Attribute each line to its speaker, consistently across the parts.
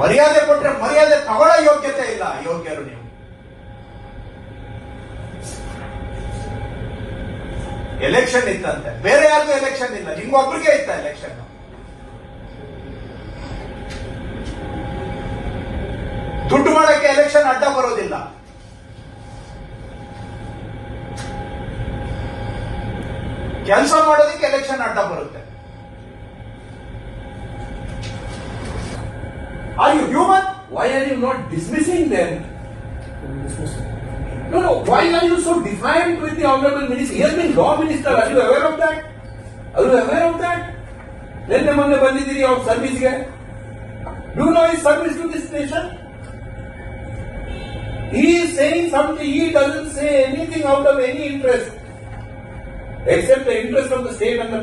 Speaker 1: ಮರ್ಯಾದೆ ಕೊಟ್ರೆ ಮರ್ಯಾದೆ ತಗೊಳ್ಳೋ ಯೋಗ್ಯತೆ ಇಲ್ಲ, ಯೋಗ್ಯರು ನೀವು. ಎಲೆಕ್ಷನ್ ಇತ್ತಂತೆ. ಬೇರೆ ಯಾರಿಗೂ ಎಲೆಕ್ಷನ್ ಇಲ್ಲ. ನಿಮ್ಗೊಬ್ರಿಗೆ ಇತ್ತ ಎಲೆಕ್ಷನ್ ದುಡ್ಡು ಮಾಡಕ್ಕೆ ಎಲೆಕ್ಷನ್ ಅಡ್ಡ ಬರೋದಿಲ್ಲ. ಕೆಲಸ ಮಾಡೋದಕ್ಕೆ ಎಲೆಕ್ಷನ್ ಅಡ್ಡ ಬರುತ್ತೆ. Are you human
Speaker 2: Why are you not dismissing them? No, no. Why are you so defiant with the honorable minister? He has been law minister. Are you aware of that? Are you aware of that? ನಿನ್ನೆ ಮೊನ್ನೆ ಬಂದಿದ್ದೀರಿ ಅವ್ರ ಸರ್ವಿಸ್ಗೆ do know his service to this nation He is saying something, he doesn't say anything out of any interest except the interest of the state and the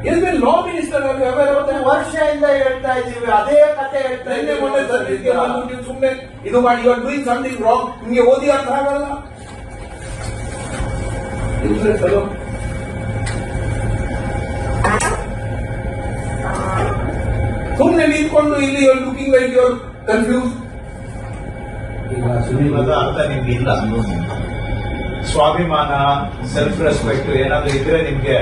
Speaker 2: People. He has been law minister, of that?
Speaker 1: ವರ್ಷದಿಂದ ಹೇಳ್ತಾ ಇದೀವಿ ಅದೇ ಕತೆ ಹೇಳ್ತಾ
Speaker 2: ನಿನ್ನೆ ಮೊನ್ನೆ sir ಇದಕ್ಕೆ
Speaker 1: ಇದ್ದೀವಿ
Speaker 2: ನೀವು ಸುಮ್ಮನೆ ಇದು ಮಾಡಿ you are doing something wrong ನಿಮಗೆ ಓದಿ ಅರ್ಥ ಆಗಲ್ಲ fellow. ಸುಮ್ಮನೆ ನಿಂತ್ಕೊಂಡು ಇಲ್ಲಿ you looking like you are confuse
Speaker 1: Sunil ಅರ್ಥ ನಿಮ್ಗೆ ಇಲ್ಲ ಸ್ವಾಭಿಮಾನ ಸೆಲ್ಫ್ ರೆಸ್ಪೆಕ್ಟ್ ಏನಾದ್ರೂ ಇದ್ರೆ ನಿಮ್ಗೆ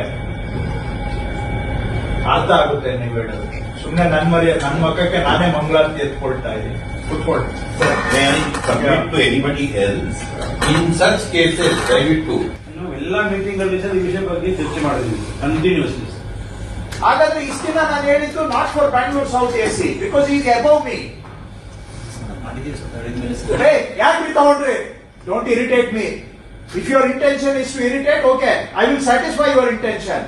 Speaker 1: ಅರ್ಥ ಆಗುತ್ತೆ ನೀವು ಹೇಳೋದು ಸುಮ್ನೆ ನನ್ ಮರಿಯ ನನ್ ಮಕ್ಕಕ್ಕೆ ನಾನೇ ಮಂಗಳಾರತಿ ಎತ್ಕೊಳ್ತಾ ಇದ್ದೀನಿ. ಕುತ್ಕೊಳ್ಳಿ.
Speaker 3: Cases, ದಯವಿಟ್ಟು
Speaker 4: ನಾವು ಎಲ್ಲಾ ಮೀಟಿಂಗ್ ಅಲ್ಲಿ ಸರ್ ಈ ವಿಷಯ ಬಗ್ಗೆ ಚರ್ಚೆ ಮಾಡಿದ್ವಿ ಕಂಟಿನ್ಯೂಸ್
Speaker 1: ಹಾಗಾದ್ರೆ ಇಷ್ಟ ದಿನ ನಾನು ಹೇಳಿದ್ದು not for Bangalore south A C because is above me hey ಯಾಕೆ ತಗೊಂಡ್ರಿ? Don't irritate me if your intention is to irritate okay I will satisfy your intention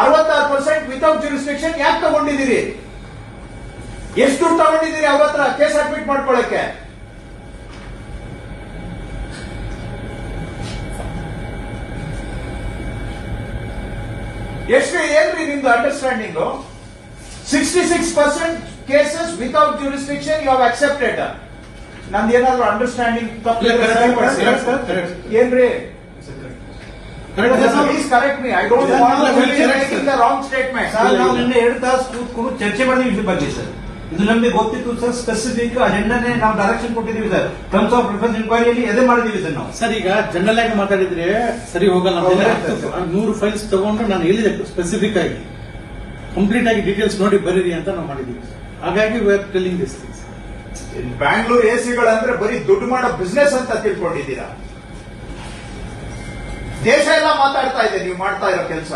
Speaker 1: ಅರವತ್ತಾರು ಪರ್ಸೆಂಟ್ ವಿತೌಟ್ ಜುರಿಸ್ಟ್ರಿಕ್ಷನ್ ಯಾಕೆ ತಗೊಂಡಿದ್ದೀರಿ? ಎಷ್ಟು ದುಡ್ಡು ತಗೊಂಡಿದ್ದೀರಿ ಅವ್ರ ಹತ್ರ ಕೇಸ್ ಅಡ್ಮಿಟ್ ಮಾಡ್ಕೊಳಕ್ಕೆ? ಎಷ್ಟು ಏನ್ರಿ ನಿಮ್ದು understanding sixty six percent cases without jurisdiction you have accepted ನಂದು ಏನಾದ್ರು ಅಂಡರ್ಸ್ಟ್ಯಾಂಡಿಂಗ್
Speaker 4: ತಪ್ಪು.
Speaker 1: ಏನ್ರಿ?
Speaker 4: ಸರ್ ನಾವು ನಿನ್ನೆ ಎರಡು ತಾಸು ಕೂತ್ಕೊಂಡು ಚರ್ಚೆ ಮಾಡಿದ್ವಿ ವಿಷಯ ಬಗ್ಗೆ ಸರ್ ಇದು ನಮಗೆ ಗೊತ್ತಿತ್ತು ಸರ್ ಸ್ಪೆಸಿಫಿಕ್ ಅಜೆಂಡಾನೇ ನಾವು ಡೈರೆಕ್ಷನ್ ಕೊಟ್ಟಿದ್ದೀವಿ ಸರ್ ಟರ್ಮ್ಸ್ ಆಫ್ ರೆಫರೆನ್ಸ್ ಇನ್ಕ್ವೈರಿಯಲ್ಲಿ ಅದೇ ಮಾಡಿದ್ದೀವಿ ಸರ್ ನಾವು.
Speaker 5: ಸರ್ ಈಗ ಜನರಲ್ ಆಗಿ ಮಾತಾಡಿದ್ರೆ ಸರಿ ಹೋಗಲ್ಲ ನೂರು ಫೈಲ್ಸ್ ತಗೊಂಡು ನಾನು ಹೇಳಿದೆ ಸ್ಪೆಸಿಫಿಕ್ ಆಗಿ. ಕಂಪ್ಲೀಟ್ ಆಗಿ ಡೀಟೇಲ್ಸ್ ನೋಡಿ ಬರೀರಿ ಅಂತ ನಾವು ಮಾಡಿದ್ದೀವಿ ಹಾಗಾಗಿ we are telling this things
Speaker 1: Bangalore ಎಸಿಗಳಂದ್ರೆ ಬರೀ ದುಡ್ಡು ಮಾಡೋ ಬಿಸ್ನೆಸ್ ಅಂತ ತಿಳ್ಕೊಂಡಿದ್ದೀರಾ? ದೇಶ ಎಲ್ಲ ಮಾತಾಡ್ತಾ ಇದೆ, ನೀವು ಮಾಡ್ತಾ ಇರೋ ಕೆಲಸ.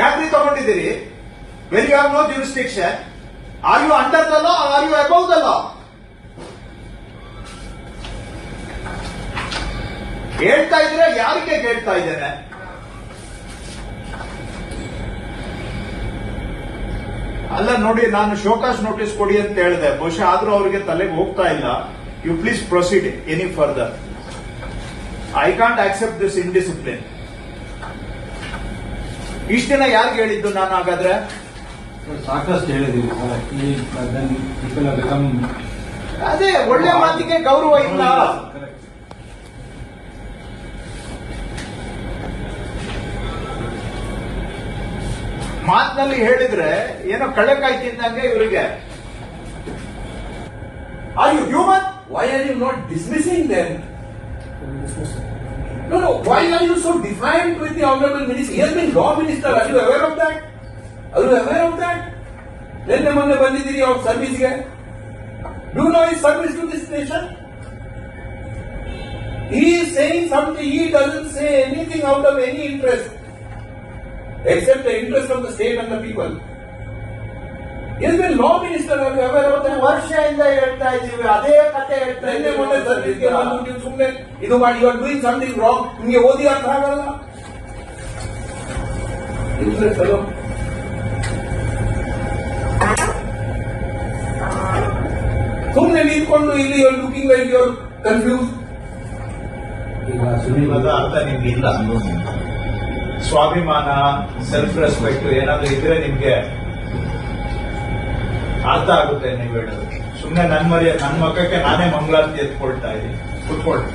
Speaker 1: ಯಾಕ್ರಿ ತಗೊಂಡಿದ್ದೀರಿ? Very are no jurisdiction are you under the law are you above the law ಹೇಳ್ತಾ ಇದ್ರೆ ಯಾರಿಗೆ ಕೇಳ್ತಾ ಇದ್ದೇನೆ? ಅಲ್ಲ ನೋಡಿ ನಾನು ಶೋಕಾಸ್ ನೋಟಿಸ್ ಕೊಡಿ ಅಂತ ಹೇಳಿದೆ. ಬಹುಶಃ ಆದ್ರೂ ಅವರಿಗೆ ತಲೆಗೆ ಹೋಗ್ತಾ ಇಲ್ಲ. You please proceed any further I can't accept this indiscipline ಇಷ್ಟ ದಿನ ಯಾರಿಗೆ ಹೇಳಿದ್ದು ನಾನು ಹಾಗಾದ್ರೆ?
Speaker 4: ಸಾಕಷ್ಟು ಹೇಳಿದೀವಿ
Speaker 1: ಅದೇ ಒಳ್ಳೆ ಮಾತಿಗೆ ಗೌರವ ಇಲ್ಲ. ಮಾತಿನಲ್ಲಿ ಹೇಳಿದ್ರೆ ಏನೋ ಕಳ್ಳಕಾಯಿ ತಿಂದಂಗೆ ಇವರಿಗೆ are you human
Speaker 2: why are you not dismissing then No, no. Why are you so defiant with the honorable minister? He has been law minister. Are you aware of that? Are you aware of that? ನಿನ್ನೆ ಮೊನ್ನೆ ಬಂದಿದ್ದೀರಿ ಅವ್ರ ಸರ್ವಿಸ್ಗೆ no is service to this nation He is saying something, he doesn't say anything out of any interest except the interest of the state and the people. He has been law minister. Are you aware of that?
Speaker 1: ವರ್ಷದಿಂದ ಹೇಳ್ತಾ ಇದೀವಿ ಅದೇ ಕತೆ ಹೇಳ್ತಾ
Speaker 2: ನಿನ್ನೆ ಮೊನ್ನೆ ಸರ್ವಿಸ್ಗೆ ಬಂದು
Speaker 1: ಇದ್ದೀವಿ
Speaker 2: ನೀವು ಸುಮ್ಮನೆ ಇದು ಮಾಡಿ you are doing something wrong ನಿಮಗೆ ಓದಿ ಅರ್ಥ ಆಗಲ್ಲ Useless fellow. ಸುಮ್ಮನೆ ನಿಂತ್ಕೊಂಡು ಇಲ್ಲಿ you looking like you are confuse
Speaker 1: ಇವಾಗ ಅರ್ಥ ನಿಮ್ಗೆ ಇಲ್ಲ ಸ್ವಾಭಿಮಾನ ಸೆಲ್ಫ್ ರೆಸ್ಪೆಕ್ಟ್ ಏನಾದ್ರೂ ಇದ್ರೆ ನಿಮ್ಗೆ ಅರ್ಥ ಆಗುತ್ತೆ ನೀವು ಹೇಳೋದು ಸುಮ್ಮನೆ ನನ್ ಮರಿಯ ನನ್ ಮಕ್ಕಕ್ಕೆ ನಾನೇ ಮಂಗಳಾರತಿ ಎತ್ಕೊಳ್ತಾ ಇದ್ದೀನಿ. ಕುತ್ಕೊಳ್ಳಿ.